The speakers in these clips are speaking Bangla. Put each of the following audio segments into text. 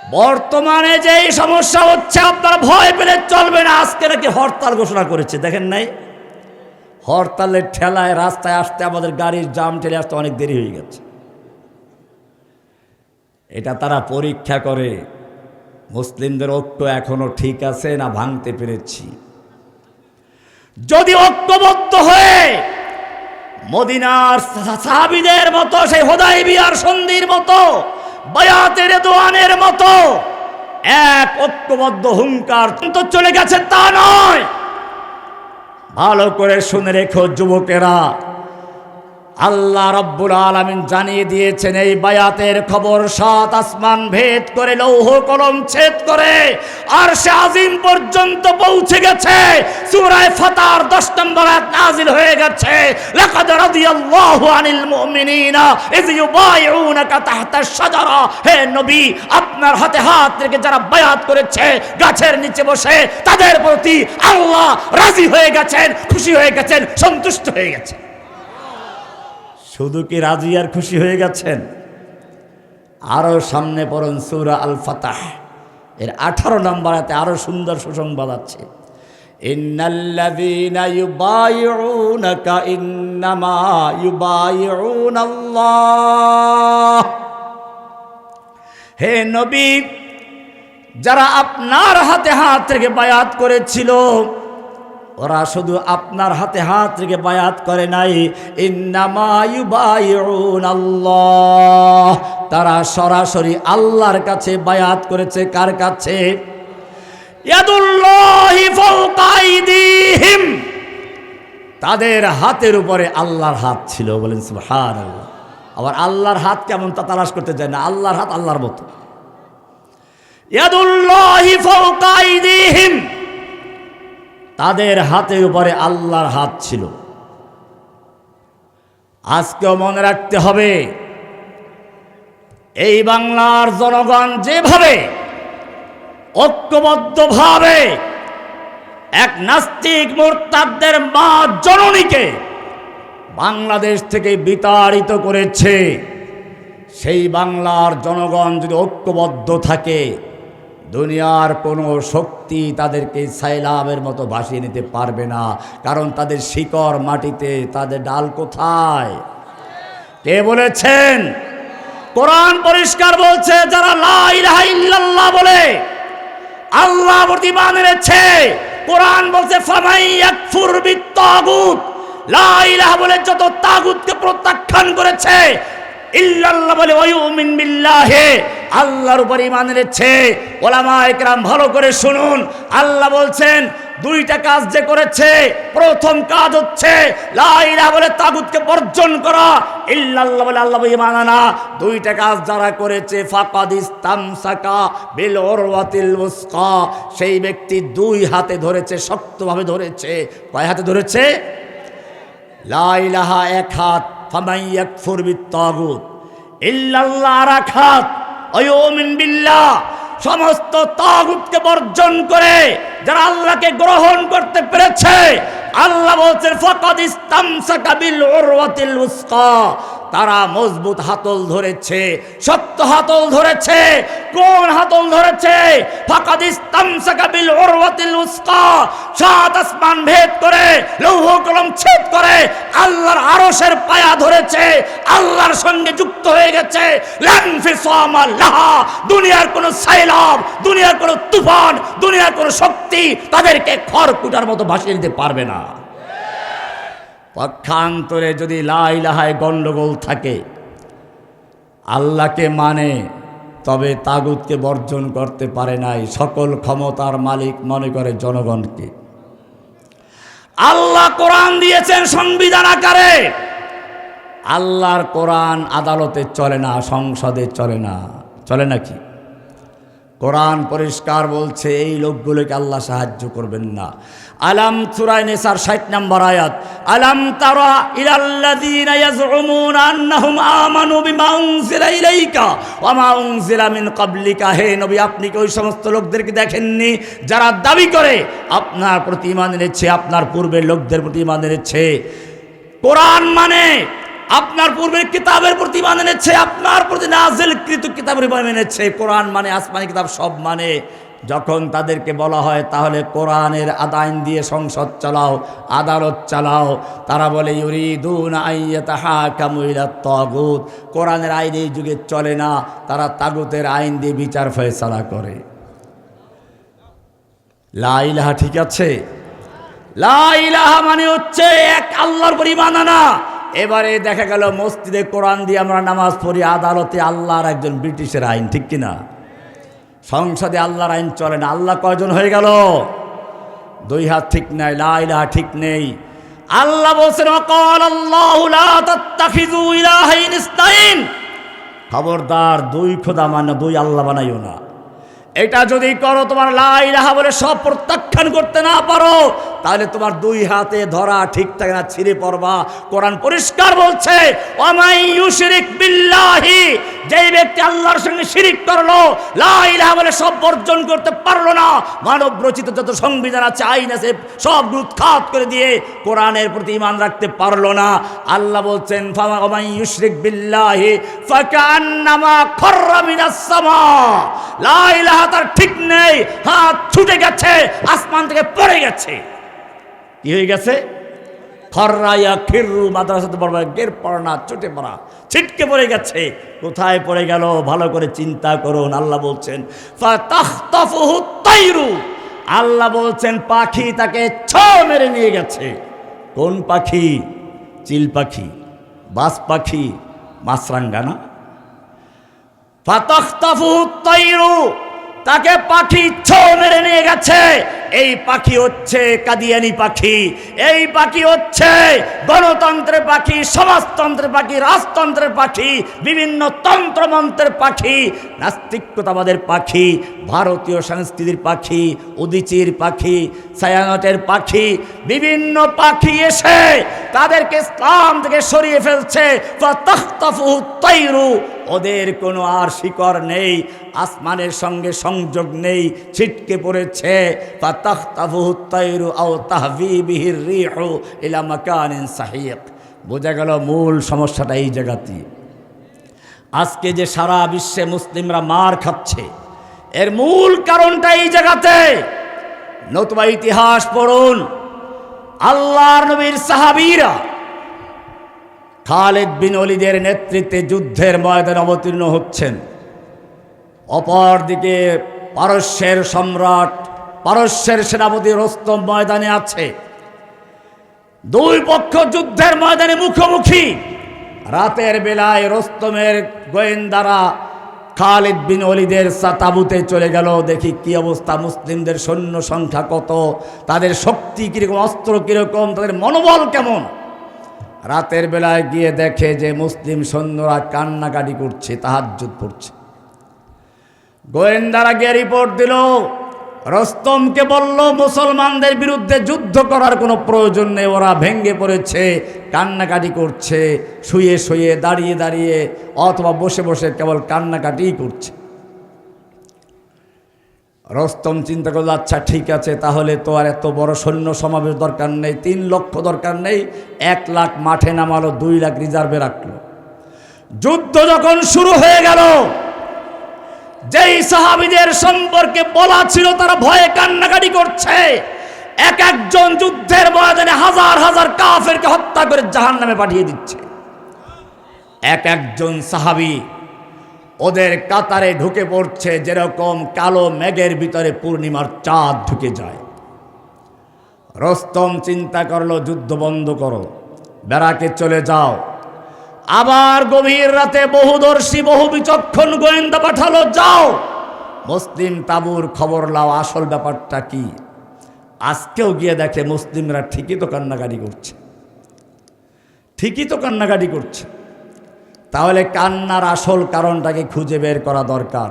বর্তমানে যেই সমস্যা হচ্ছে, আপনারা ভয় পেলে চলবে না। আজকে নাকি হরতাল ঘোষণা করেছে, দেখেন নাই? হরতালের ঠেলায় রাস্তায় আসতে আমাদের গাড়ির জাম ঠেলে আসতে অনেক দেরি হয়ে গেছে। এটা তারা পরীক্ষা করে। মুসলিমদের ঐক্য এখনও ঠিক আছে না ভাঙতে পেরেছি? যদি ঐক্যবদ্ধ হয়ে মদিনার সাহাবিদের মতো, সেই হোদাই বিয়ার সন্ধির মতো বয়াতের দোয়ানের মতো এক ঐক্যবদ্ধ হুঙ্কার তো চলে গেছে তা নয়। ভালো করে শুনে রেখো যুবকেরা। আল্লাহ রব্বুল আলমিন জানিয়ে দিয়েছেন, এই বায়াতের খবর সাত আসমান ভেদ করে, লৌহ কলম ছেদ করে আর সে আজিম পর্যন্ত পৌঁছে গেছে। সুরায় ফাতার 10 নম্বর নাজিল হয়ে গেছে। লাকাদ রাদিয়াল্লাহু আনিল মুমিনিনা, ইয হে নবী, আপনার হাতে হাত রেখে যারা বায়াত করেছে, গাছের নিচে বসে, তাদের প্রতি আল্লাহ রাজি হয়ে গেছেন, খুশি হয়ে গেছেন, সন্তুষ্ট হয়ে গেছেন। শুধু কি রাজি আর খুশি হয়ে গেছেন? আরও সামনে পড়ুন সূরা আল ফাতাহ এর আঠারো নম্বর নম্বরাতে আরও সুন্দর সুসংবাদ আছে। হে নবী, যারা আপনার হাতে হাত থেকে বায়াত করেছিল ওরা শুধু আপনার হাতে হাত রেখে বায়াত করে নাই। আল্লাহ তারা সরাসরি আল্লাহর কাছে বায়াত করেছে কার কাছে? তাদের হাতের উপরে আল্লাহর হাত ছিল বলেন সুবহানাল্লাহ। আবার আল্লাহর হাত কেমন তা তালাশ করতে যায় না, আল্লাহর হাত আল্লাহর মতো। ইয়াদুল্লাহি ফাওকা তাদের হাতের উপরে আল্লাহর হাত ছিল। আজকেও মনে রাখতে হবে, এই বাংলার জনগণ যেভাবে ঐক্যবদ্ধভাবে এক নাস্তিক মোরতাদের মা জননীকে বাংলাদেশ থেকে বিতাড়িত করেছে, সেই বাংলার জনগণ যদি ঐক্যবদ্ধ থাকে দুনিয়ার কোনো শক্তি তাদেরকে সাইলাবের মতো ভাসিয়ে নিতে পারবে না। কারণ তাদের শিকড় মাটিতে, তাদের ডাল কোথায়? কে বলেছেন? কোরআন পরিষ্কার বলছে, যারা লা ইলাহা বলে, আল্লাহ প্রতি মান এনেছে কোরআন বলছে, ফামাই ইয়াকফুর বিত্তাগুত। লা ইলাহা বলে, যত তাগুতকে প্রত্যাখ্যান করেছে ইল্লাল্লাহ বলে, ওয়ুমিন বিল্লাহে। আল্লাহর উপর ইমান এনেছে। ওলামা একরাম ভালো করে শুনুন। আল্লাহ বলছেন, দুইটা কাজ যে করেছে, প্রথম কাজ হচ্ছে, লা ইলাহা বলে তাগুতকে বর্জন করা। ইল্লাল্লাহ বলে, আল্লাহ ইমান আনা। দুইটা কাজ যারা করেছে, ফাকাদ ইস্তামসাকা বিল উরওয়াতিল উসকা। সেই ব্যক্তি দুই হাতে ধরেছে, শক্তভাবে ধরেছে। কয় হাতে ধরেছে? লা ইলাহা এক হাত। ফামাই ইয়াকফুর বিত্তাগুত ইল্লাল্লাহ হাত অয়মিন বিল্লাহ। সমস্ত তাগুতকে বর্জন করে যারা আল্লাহকে গ্রহণ করতে পেরেছে, আল্লাহ বলছেন, ফকদ ইস্তামসাকা বিল উরওয়াতিল উসকা। তারা মজবুত হাতল ধরেছে সত্য হাতল ধরেছে কোন হাতল ধরেছে। ভেদ করে, লৌহ কলম ছেদ করে, আল্লাহর আরশের পায়া ধরেছে, আল্লাহর সঙ্গে যুক্ত হয়ে গেছে। দুনিয়ার কোনো সাইলাব, দুনিয়ার কোনো তুফান, দুনিয়ার কোনো শক্তি তাদেরকে খড়কুটার মতো ভাসিয়ে দিতে পারবে না। পক্ষান্তরে যদি লাইলাহায় গণ্ডগোল থাকে, আল্লাহকে মানে তবে তাগুতকে বর্জন করতে পারে নাই, সকল ক্ষমতার মালিক মনে করে জনগণকে। আল্লাহ কোরআন দিয়েছেন সংবিধান আকারে। আল্লাহর কোরআন আদালতে চলে না, সংসদে চলে না, চলে নাকি কোরআন পরিষ্কার বলছে, এই লোকগুলোকে আল্লাহ সাহায্য করবেন না। আলাম সুরায় নেসার ষাট নম্বর আয়াত, আলাম তারা ইলাল্লাযীনা ইয়াজউমুনা আন্নাহুম আমানু বিমা উনজিলা ইলাইকা ওয়া মা উনজিলা মিন ক্বাবলিকা। হে নবী, আপনি কি ওই সমস্ত লোকদেরকে দেখেননি যারা দাবি করে, আপনার প্রতি ঈমান এনেছে, আপনার পূর্বের লোকদের প্রতি ঈমান এনেছে? কোরআন মানে আপনার পূর্বের কিতাবের প্রতি ইমান এনেছে, আপনার প্রতি নাজিল কৃত কিতাবের ইমান এনেছে। কোরআন মানে আসমানি কিতাব সব মানে। যখন তাদেরকে বলা হয়, তাহলে কোরআনের আদায়ন দিয়ে সংসদ চালাও, আদালত চালাও। তারা বলে, ইউরিদুন তাগুত কোরআনের আইন এই যুগে চলে না। তারা তাগুতের আইন দিয়ে বিচার ফয়সালা করে। লা ইলাহা ঠিক আছে? লা ইলাহা মানে হচ্ছে এক আল্লাহর পরিমাণ আনা এবারে দেখা গেল মসজিদে কোরআন দিয়ে আমরা নামাজ পড়ি, আদালতে আল্লাহর একজন ব্রিটিশের আইন, ঠিক কিনা? সংসদে আল্লাহর আইন চলে না। আল্লাহ কয়জন হয়ে গেল? দুই হাত ঠিক নাই, লা ইলাহা ঠিক নেই। আল্লাহ বলছেন খবরদার, দুই খোদা মানে দুই আল্লাহ বানাইও না। এটা যদি করো, তোমার লাই রাহা বলে সব প্রত্যাখ্যান করতে না পারো তাহলে তোমার দুই হাতে ধরা ঠিক থাকে না, ছিঁড়ে পড়বা। কোরআন পরিষ্কার বলছে বিল্লাহি যেই ব্যক্তি আল্লাহর সঙ্গে শিরিক করল লাই রাহা বলে সব বর্জন করতে পারল না। মানব রচিত যত সংবিধান আছে, আইন আছে সব উৎখাত করে দিয়ে কোরআনের প্রতি ইমান রাখতে পারল না। আল্লাহ বলছেন লা ইলাহা ঠিক নেই, হাত ছুটে গেছে, আসমান থেকে পড়ে গেছে। কি হয়ে গেছে? খররাইয়া খিরু মাদ্রাসাতে পড়বা, গের পড়া চুটে পড়া, ছিটকে পড়ে গেছে। কোথায় পড়ে গেল? ভালো করে চিন্তা করুন, আল্লাহ বলছেন আল্লাহ বলছেন, পাখি তাকে ছ মেরে নিয়ে গেছে। কোন পাখি? চিল পাখি, বাস পাখি, মাছরাঙ্গা না? ফাতাখতাফুহু তাইরু তাকে পাখি ছো মেরে নিয়ে গেছে। এই পাখি হচ্ছে কাদিয়ানি পাখি, এই পাখি হচ্ছে গণতন্ত্রের পাখি, সমাজতন্ত্রের পাখি, রাজতন্ত্রের পাখি, বিভিন্ন তন্ত্রমন্ত্রের পাখি, নাস্তিকতাবাদের পাখি, ভারতীয় সংস্কৃতির পাখি, উদিচির পাখি সায়ানটের পাখি, বিভিন্ন পাখি এসে তাদেরকে ইসলাম থেকে সরিয়ে ফেলছে। ওদের কোনো আর শিকড় নেই, আসমানের সঙ্গে সংযোগ নেই, ছিটকে পড়েছে। বোঝা গেল মূল সমস্যাটা এই জায়গাতে। আজকে যে সারা বিশ্বে মুসলিমরা মার খাচ্ছে, এর মূল কারণটা এই জায়গাতে। নতুবা ইতিহাস পড়ুন, আল্লাহর নবীর সাহাবিরা খালেদ বিন অলিদের নেতৃত্বে যুদ্ধের ময়দানে অবতীর্ণ হচ্ছেন। অপরদিকে পারস্যের সম্রাট পারস্যের সেনাপতি রস্তম ময়দানে আছে। দুই পক্ষ যুদ্ধের ময়দানে মুখোমুখি। রাতের বেলায় রস্তমের গোয়েন্দারা খালিদ বিন অলিদের তাঁবুতে চলে গেল। দেখি কি অবস্থা, মুসলিমদের সৈন্য সংখ্যা কত, তাদের শক্তি কীরকম, অস্ত্র কীরকম, তাদের মনোবল কেমন? রাতের বেলায় গিয়ে দেখে যে মুসলিম সৈন্যরা কান্নাকাটি করছে, তাহাজ্জুদ পড়ছে। গোয়েন্দারা গিয়ে রিপোর্ট দিল রস্তমকে বলল, মুসলমানদের বিরুদ্ধে যুদ্ধ করার কোনো প্রয়োজন নেই। ওরা ভেঙ্গে পড়েছে, কান্নাকাটি করছে, শুয়ে শুয়ে, দাঁড়িয়ে দাঁড়িয়ে, অথবা বসে বসে কেবল কান্নাকাটিই করছে। রস্তম চিন্তা করল আচ্ছা ঠিক আছে, তাহলে তো আর এত বড় সৈন্য সমাবেশ দরকার নেই, তিন লক্ষ দরকার নেই, এক লাখ মাঠে নামালো, দুই লাখ রিজার্ভে রাখল। যুদ্ধ যখন শুরু হয়ে গেল যেই সাহাবিদের সম্পর্কে বলা ছিল তারা ভয়ে কান্নাকাটি করছে। এক একজন যুদ্ধের ময়দানে হাজার হাজার কাফেরকে হত্যা করে জাহান নামে পাঠিয়ে দিচ্ছে। এক একজন সাহাবি ওদের কাতারে ঢুকে পড়ছে, যেরকম কালো মেঘের ভিতরে পূর্ণিমার চাঁদ ঢুকে যায়। রস্তম, চিন্তা করল, যুদ্ধ বন্ধ করো বেড়াকে চলে যাও। আবার গভীর রাতে বহুদর্শী বহু বিচক্ষণ গোয়েন্দা পাঠালো, যাও! মুসলিম তাবুর খবর লাও, আসল ব্যাপারটা কি? আজকেও গিয়ে দেখে মুসলিমরা ঠিকই তো কান্নাকাটি করছে। ঠিকই তো কান্নাকাটি করছে। তাহলে কান্নার আসল কারণটাকে খুঁজে বের করা দরকার।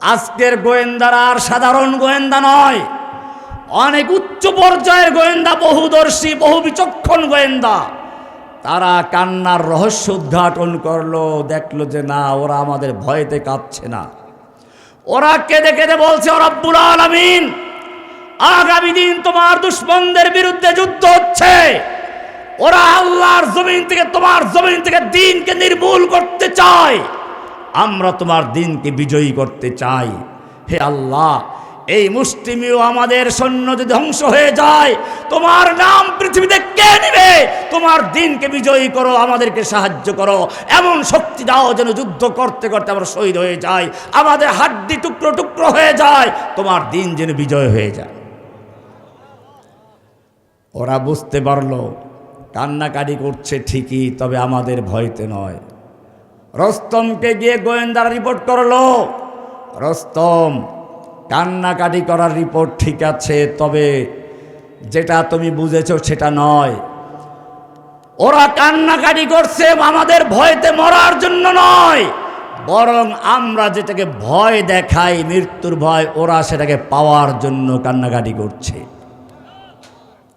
আজকের গোয়েন্দারা আর সাধারণ গোয়েন্দা নয়। অনেক উচ্চ পর্যায়ের গোয়েন্দা, বহুদর্শী বহু বিচক্ষণ গোয়েন্দা। তারা কান্নার রহস্য উদ্ঘাটন করল, দেখল যে না, ওরা আমাদের ভয়েতে কাঁপছে না। ওরা কেঁদে কেঁদে বলছে ওরা রব্বুল আলামিন, আগামী দিন তোমার দুশ্মনদের বিরুদ্ধে যুদ্ধ হচ্ছে। ওরা আল্লাহর জমিন থেকে, তোমার জমিন থেকে দিনকে নির্মূল করতে চায়। আমরা তোমার দিনকে বিজয়ী করতে চাই। হে আল্লাহ এই মুষ্টিমেয় আমাদের সৈন্য যদি ধ্বংস হয়ে যায়, তোমার নাম পৃথিবীতে কে নেবে? তোমার দিনকে বিজয়ী করো, আমাদেরকে সাহায্য করো। এমন শক্তি দাও যেন যুদ্ধ করতে করতে আমরা শহীদ হয়ে যাই। আমাদের হাড্ডি টুকরো টুকরো হয়ে যায়, তোমার দিন যেন বিজয় হয়ে যায়। ওরা বুঝতে পারল, কান্নাকাটি করছে ঠিকই, তবে আমাদের ভয়তে নয়। রস্তমকে গিয়ে গোয়েন্দারা রিপোর্ট করল, রস্তম কান্নাকাটি করার রিপোর্ট ঠিক আছে, তবে যেটা তুমি বুঝেছ সেটা নয়। ওরা কান্নাকাটি করছে, আমাদের ভয়তে মরার জন্য নয়। বরং আমরা যেটাকে ভয় দেখাই, মৃত্যুর ভয়, ওরা সেটাকে পাওয়ার জন্য কান্নাকাটি করছে।